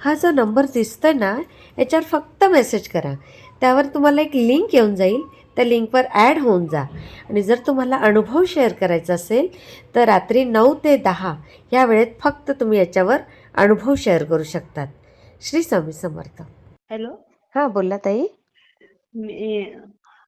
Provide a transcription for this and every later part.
हा जो नंबर दिसतोय ना याच्यावर फक्त मेसेज करा. त्यावर तुम्हाला एक लिंक येऊन जाईल. त्या लिंकवर ॲड होऊन जा. आणि जर तुम्हाला अनुभव शेअर करायचा असेल तर रात्री नऊ ते दहा या वेळेत फक्त तुम्ही याच्यावर अनुभव शेअर करू शकतात. श्री स्वामी समर्थ. हॅलो हां बोला ताई. मी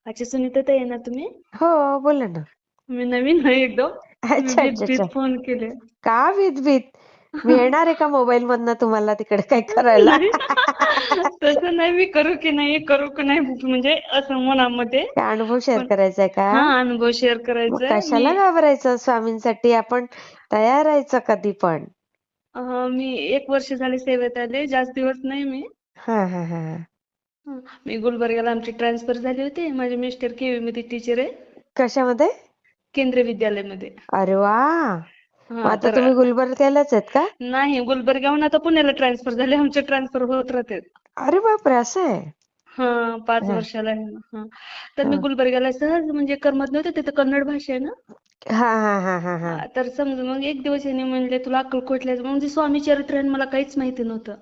अच्छा सुनीता ताई आहे ना तुम्ही? हो बोला ना. मी नवीन आहे एकदम. अच्छा फोन केले. का भीत भीत मी येणार आहे का मोबाईल मधनं तुम्हाला तिकडे काय करायला? तसं नाही मी करू की नाही करू की नाही म्हणजे असं मनामध्ये. अनुभव शेअर करायचा आहे हा का अनुभव शेअर करायचा कशाला घाबरायचं स्वामींसाठी? आपण तयार राहायचं कधी पण. मी एक वर्ष झाले सेवेत आले जास्त दिवस नाही मी. हा हा हा हा. हं, मी गुलबर्ग्याला आमची ट्रान्सफर झाली होती. माझे मिस्टर केवी मध्ये टीचर आहे. कशामध्ये? केंद्रीय विद्यालयामध्ये. अरे वा! हा, मग आता तर- तुम्ही गुलबर्ग्यालाच आहेत का? नाही गुलबर्ग्याहून आता पुण्याला ट्रान्सफर झाले. आमचे ट्रान्सफर होत राहते अरे बापरे असं आहे? हा पाच हा. वर्षाला आहे ना. हा. तर मी हा. गुलबर्ग्याला सहज म्हणजे करमत नव्हते तिथं कन्नड भाषा आहे ना. हा हा हा हा हा. हा, तर समजा मग एक दिवस यांनी म्हणले तुला अक्कलकोटला जायचं. म्हणजे स्वामी चरित्र मला काहीच माहिती नव्हतं.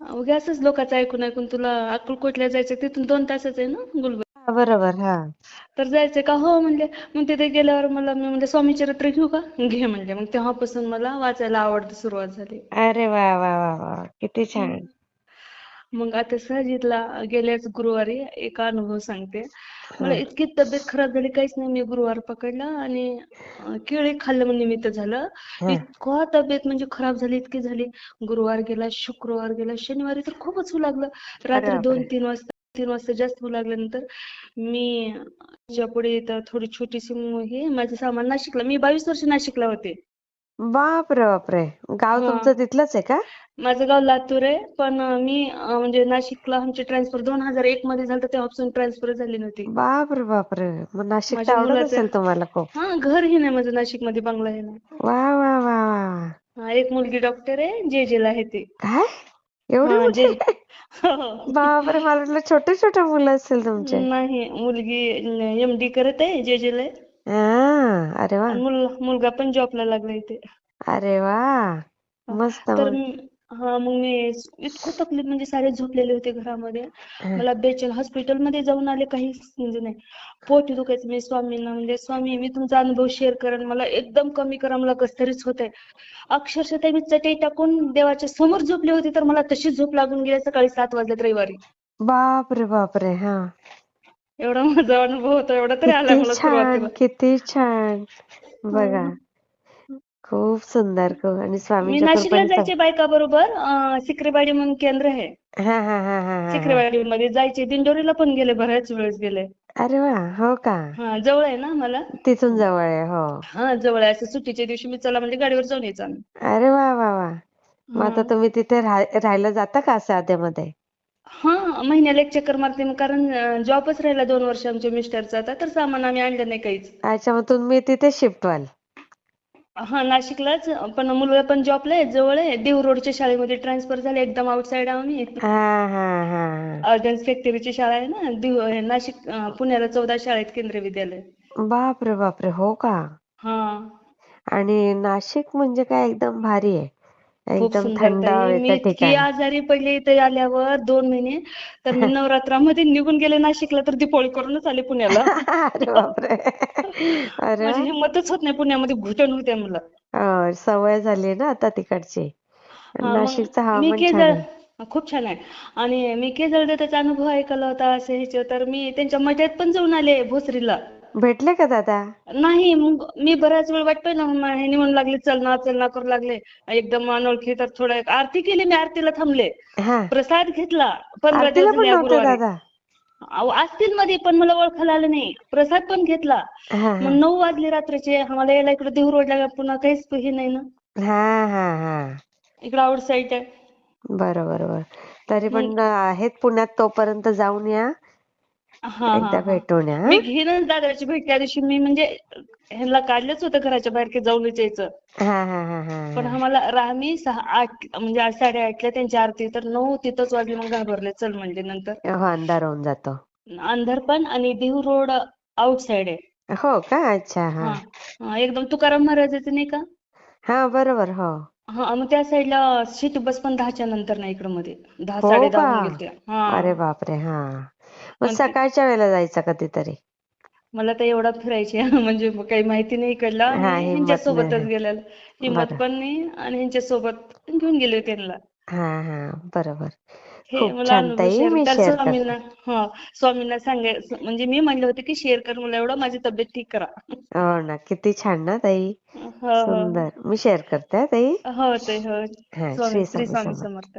उगा असंच लोकांचं ऐकून ऐकून तुला अक्कलकोटला जायचं तिथून दोन तासच आहे ना गुलबर्गा हा, बरोबर हा. तर जायचंय का? हो म्हणले. मग तिथे गेल्यावर मला मी म्हणले स्वामी चरित्र घेऊ का? घे म्हणले. मग तेव्हापासून मला वाचायला आवड सुरुवात झाली. अरे वा वा वा वा. किती छान. मग आता सहजितला गेल्याच गुरुवारी एक अनुभव सांगते. मला इतकी तब्येत खराब झाली काहीच नाही. मी गुरुवार पकडला आणि अं, केळी खाल्लं निमित्त झालं. हा. इतकं तब्येत म्हणजे खराब झाली इतकी झाली. गुरुवार गेला शुक्रवार गेला शनिवारी तर खूपच होऊ लागलं. रात्री बापरे. दोन तीन वाजता तीन वाजता जास्त होऊ लागल्यानंतर मी च्या पुढे थोडी छोटीशी हे माझं सामान नाशिकला मी बावीस वर्ष नाशिकला होते. बापरे बापरे. गाव हा. तुमचं तिथलंच आहे का? माझं गाव लातूर आहे पण मी म्हणजे नाशिकला आमची ट्रान्सफर दोन हजार एक मध्ये झालं तेव्हापासून ट्रान्सफर झाली नव्हती. बापरे बापरे. मग नाशिक तर माझ्या आवडत असेल तुम्हाला खूप. हा घर हे नाही माझं नाशिकमध्ये बंगला आहे ना. वा वा वा एक मुलगी डॉक्टर आहे जे जेला आहे ती. काय? एवढी मोठी जे- हो. बापरे मला वाटलं छोटे छोटे मुलं असतील तुमचे नाही मुलगी एमडी करत आहे जे जेला आहे. हा अरे वा आणि मुल- मुलगा पण जॉबला लागला इथे अरे वा मस्त तर मग हा मग मी इतकं तकलीफ म्हणजे सारे झोपलेले होते घरामध्ये. मला बेचैन hospital मध्ये जाऊन आले काहीच म्हणजे नाही. पोट दुखायचं मी स्वामींना म्हणजे स्वामी मी तुमचा अनुभव शेअर करेन. मला एकदम कमी करा मला कसं तरीच होतंय. अक्षरशः ते मी चटई टाकून देवाच्या समोर झोपली होती तर मला तशी झोप लागून गेली सकाळी सात वाजल्यात रविवारी. बापरे बापरे हा. एवढा माझा अनुभव होता एवढा तरी आला किती मला किती छान. बघा. खूप सुंदर खूप. आणि मी स्वामींच्या नाशिकला कृपेने जायचे बायका बरोबर? सिक्रेवाडी म्हणून केंद्र आहे. हा हा हा हा हा. सिक्रेवाडी मध्ये जायचे. दिंडोरीला पण गेले बऱ्याच वेळेस गेले. अरे वा हो का? हा जवळ आहे ना मला? तिथून जवळ आहे हो. हा जवळ आहे. असं सुट्टीच्या दिवशी मी चला म्हणजे गाडीवर जाऊन यायचं आम्ही. अरे वा वा वा. मग आता हा. तुम्ही तिथे राह- राहायला जाता का असं आधेमध्ये? हा महिन्याला एक चक्कर मारते मग कारण जॉबच राहिला दोन वर्ष आमच्या मिस्टरचा. आता तर सामान आम्ही आणलं नाही काहीच. अच्छा मग तुम्ही तिथे शिफ्ट व्हाल हा नाशिकलाच. पण मुलगा पण जॉबला आहे जवळ आहे. देहू रोडच्या शाळेमध्ये ट्रान्सफर झाले एकदम आउटसाइड आम्ही. हा हा हा. हा ऑर्गन्स फॅक्टरीची शाळा आहे ना हे नाशिक अं, पुण्याला चौदा शाळेत केंद्रीय विद्यालय. बापरे बापरे हो का? हा. आणि नाशिक म्हणजे काय एकदम भारी आहे. खूप एकदम सुंदर. थंड ताई मी हवेचं इतकी ठिकाण. आजारी पडले इथे आल्यावर दोन महिने. तर मी नवरात्रामध्ये निघून गेले नाशिकला तर दिपोळी करूनच आले पुण्याला. अरे बापरे. अरे. माझी हिंमतच होत नाही पुण्यामध्ये घुटण होते मला. सवय झाली ना आता तिकडची. हा, मग नाशिकचं मी हवामान छान केजळ आहे. खूप छान आहे. आणि मी केजळ त्याचा अनुभव ऐकला होता असं ह्याचे तर मी त्यांच्या मठ्यात पण जाऊन आले भोसरीला. भेटले का दादा? नाही मग मी बराच वेळ वाट पाहिला मग ह्यानी म्हणू लागले चल ना चल ना करू लागले. एकदम अनोळखी तर थोडं एक आरती केली मी आरतीला थांबले. हा. प्रसाद घेतला पंधरा आरतीला दिवस पण झाले या नव्हते गुरुवारी दादा? अहो, असतील मध्ये पण मला ओळखायला आलं नाही. प्रसाद पण घेतला. हा मग नऊ वाजले रात्रीचे आम्हाला यायला इकडे देहू रोडला पुन्हा काहीच हे नाही ना. हा हा हा. इकडे आउट साईड आहे बरोबर बरोबर तरी पण आहेत पुण्यात तोपर्यंत जाऊन या. एकदा हा. भेटून या मी? घेईनच दादाची भेट. त्या दिवशी मी म्हणजे ह्यांना काढलंच होतं घराच्या बाहेर की जाऊन यायचं हा हा हा हा. पण. आम्हाला आम्ही सहा आठ म्हणजे आज साडेआठला त्यांची आरती तर नऊ तिथंच वाजले मग घाबरले. चल म्हणजे नंतर. हो अंधार होऊन जातो. अंधार पण आणि देहू रोड आउट साइड आहे. हो का? अच्छा हा. हा हा, एकदम तुकाराम महाराजाचं नाही का? हा बरोबर हो. हा मग त्या साईडला सिटी बस पण दहाच्या नंतर नाही इकडं मध्ये दहा हो साडे का? दहा होऊन गेलते हा. अरे बापरे हा. मग आणि ते- सकाळच्या वेळेला जायचं कधीतरी? मला तर एवढा फिरायची म्हणजे मग काही माहिती नाही इकडलं. हा, आणि हिंमत ह्यांच्या सोबतच नाही. गेलेलं. हिंमत बरं. पण नाही आणि ह्यांच्या सोबत घेऊन गेले त्यांना. हा हा. बरोबर. हे खूप मला छान. अनुभव ताई शेअर मी तर शेअर स्वामींना करते हा स्वामींना सांगाय म्हणजे मी म्हणले होते की शेअर कर मला एवढं माझी तब्येत ठीक करा. हो ना किती छान ना ताई. हो हो. सुंदर. मी शेअर करते हा ताई. हो ते हो. हा स्वामी श्री श्री स्वामी स्वामी समर्थ. समर्थ.